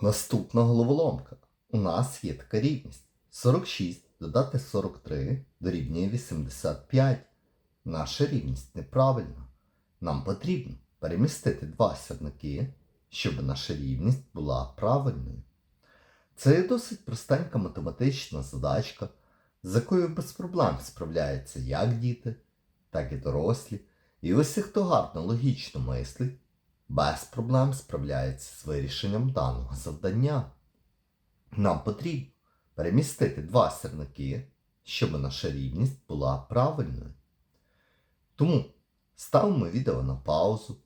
Наступна головоломка. У нас є така рівність. 46 додати 43 дорівнює 85. Наша рівність неправильна. Нам потрібно перемістити два сірники, щоб наша рівність була правильною. Це досить простенька математична задачка, з якою без проблем справляються як діти, так і дорослі. І усі, хто гарно логічно мислить, без проблем справляється з вирішенням даного завдання. Нам потрібно перемістити два сірники, щоб наша рівність була правильною. Тому ставимо відео на паузу,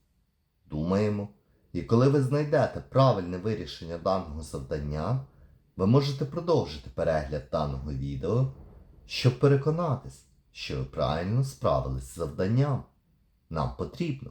думаємо, і коли ви знайдете правильне вирішення даного завдання, ви можете продовжити перегляд даного відео, щоб переконатись, що ви правильно справились з завданням. Нам потрібно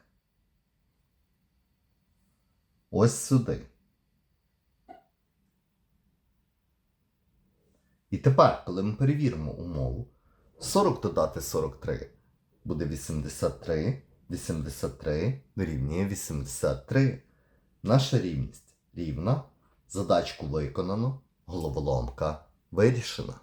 ось сюди. І тепер, коли ми перевіримо умову, 40 додати 43 буде 83, 83 дорівнює 83. Наша рівність рівна. Задачку виконано, головоломка вирішена.